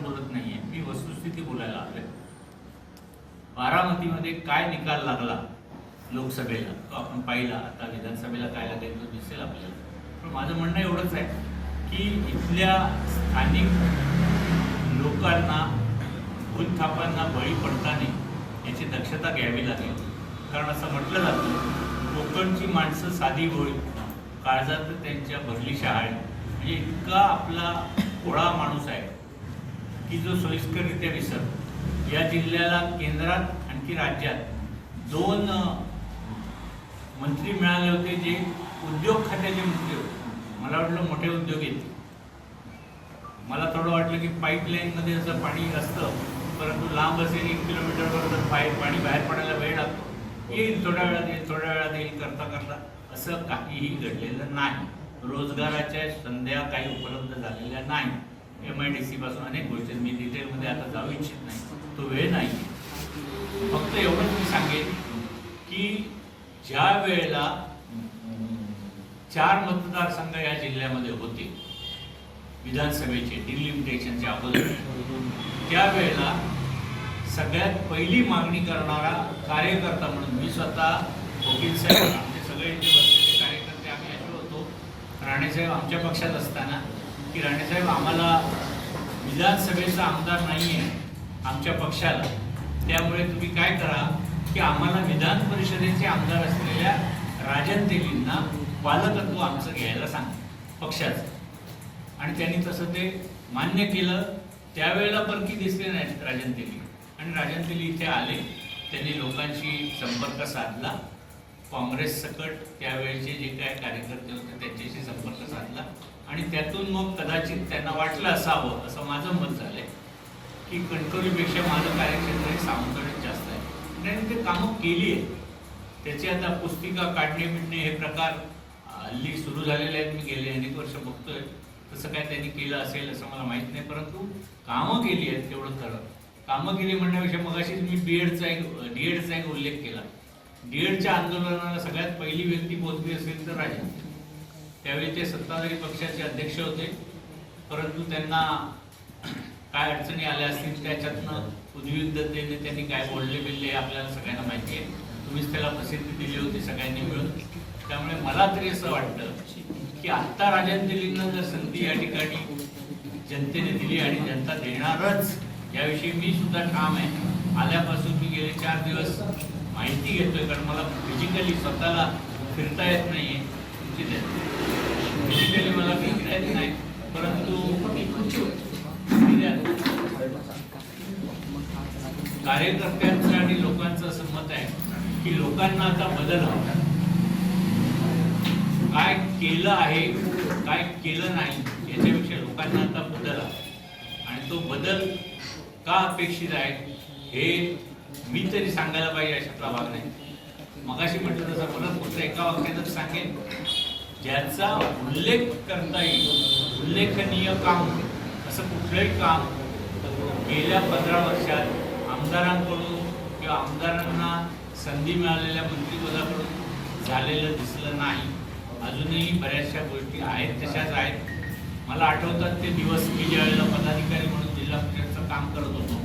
राजकारण बोलत नाहीये. मी वस्तुस्थिती बोलायला आलोय बारामतीमध्ये काय निकाल लागला लोकसभेला? तो आपण पाहिला. आता विधानसभेला काय लागेल तो दिसेल आपल्याला. पण माझं म्हणणं एवढंच आहे की इथल्या स्थानिक लोकांना भूतथापांना बळी पडताना याची दक्षता घ्यावी लागेल. कारण असं म्हटलं जातं कोकणची माणसं साधी होळी काळजात त्यांच्या भरली शहाळी म्हणजे इतका आपला कोळा माणूस आहे. की जो सोयीस्कररित्या विसर या जिल्ह्याला केंद्रात आणखी राज्यात दोन मंत्री मिळाले होते जे उद्योग खात्याचे मंत्री होते. मला वाटलं मोठे उद्योग येतील. मला थोडं वाटलं की पाईपलाईनमध्ये असं पाणी असतं परंतु लांब असेल एक किलोमीटरवर जर पाय पाणी बाहेर पडायला वेळ लागतो. येईल थोड्या वेळात येईल थोड्या वेळात येईल करता करता. असं काहीही घडलेलं नाही. रोजगाराच्या संध्या काही उपलब्ध झालेल्या नाही. एम आय डी सी पासून अनेक गोष्टी मी डिटेलमध्ये आता जाऊ इच्छित नाही. तो वेळ नाही फक्त एवढंच मी सांगेन की ज्या वेळेला चार मतदारसंघ या जिल्ह्यामध्ये होते विधानसभेचे डिलिमिटेशनच्या अगोदर त्यावेळेला सगळ्यात पहिली मागणी करणारा कार्यकर्ता म्हणून मी स्वतः वकील साहेब आमचे सगळे इथे बसलेले कार्यकर्ते आम्ही असे होतो. राणेसाहेब आमच्या पक्षात असताना की राणेसाहेब आम्हाला विधानसभेचा आमदार नाही आहे आमच्या पक्षाला. त्यामुळे तुम्ही काय करा की आम्हाला विधान परिषदेचे आमदार असलेल्या राजन तेलींना पालकत्व आमचं घ्यायला सांग पक्षाचं. आणि त्यांनी तसं ते मान्य केलं त्यावेळेला परकी दिसले नाहीत राजन तेली आणि राजन तेली इथे आले त्यांनी लोकांशी संपर्क साधला. काँग्रेस सकट त्यावेळेचे जे काय कार्यकर्ते होते त्यांच्याशी संपर्क साधला. आणि त्यातून मग कदाचित त्यांना वाटलं असावं असं माझं मत झालंय. की कणकवलीपेक्षा माझं कार्यक्षेत्र हे सावंतवाडीत जास्त आहे. त्यांनी ते कामं केली आहेत. त्याची आता पुस्तिका काढणे बिडणे हे प्रकार हल्ली सुरू झालेले आहेत. मी गेले अनेक वर्ष बघतोय. तसं काय त्यांनी केलं असेल असं मला माहीत नाही. परंतु कामं केली आहेत तेवढं खरं. कामं केली म्हणण्यापेक्षा मगाशीच मी बीएडचा एक डी एडचा एक उल्लेख केला. डी एडच्या आंदोलनाला सगळ्यात पहिली व्यक्ती पोचली असेल तर राजन त्यावेळी ते सत्ताधारी पक्षाचे अध्यक्ष होते. परंतु त्यांना काय अडचणी आल्या असतील त्याच्यातनं उद्विग्धतेने त्यांनी काय बोलले बिलले आपल्याला सगळ्यांना माहिती आहे. तुम्हीच त्याला प्रसिद्धी दिली होती सगळ्यांनी मिळून. त्यामुळे मला तरी असं वाटतं की आत्ता राजन जर संधी या ठिकाणी जनतेने दिली आणि जनता देणारच. याविषयी मी सुद्धा ठाम आहे. आल्यापासून मी गेले चार दिवस माहिती घेतोय कारण मला फिजिकली स्वतःला फिरता येत मला फिरता नाही परंतु कार्यकर्त्यांचं आणि लोकांचं असं मत आहे की लोकांना आता बदल हवा काय केलं आहे काय केलं नाही याच्यापेक्षा लोकांना आता बदल हवा आणि तो बदल का अपेक्षित आहे हे मी तरी सांगायला पाहिजे अशातला भाग नाही मगाशी म्हटलं तसं परत फक्त एका वाक्यातच सांगेन. ज्याचा उल्लेख करता येईल उल्लेखनीय काम असं कुठलंही काम गेल्या पंधरा वर्षात आमदारांकडून किंवा आमदारांना संधी मिळालेल्या मंत्रिपदाकडून झालेलं दिसलं नाही. अजूनही बऱ्याचशा गोष्टी आहेत तशाच आहेत. मला आठवतात ते दिवस मी ज्यावेळेला पदाधिकारी म्हणून जिल्हा परिषदचं काम करत होतो.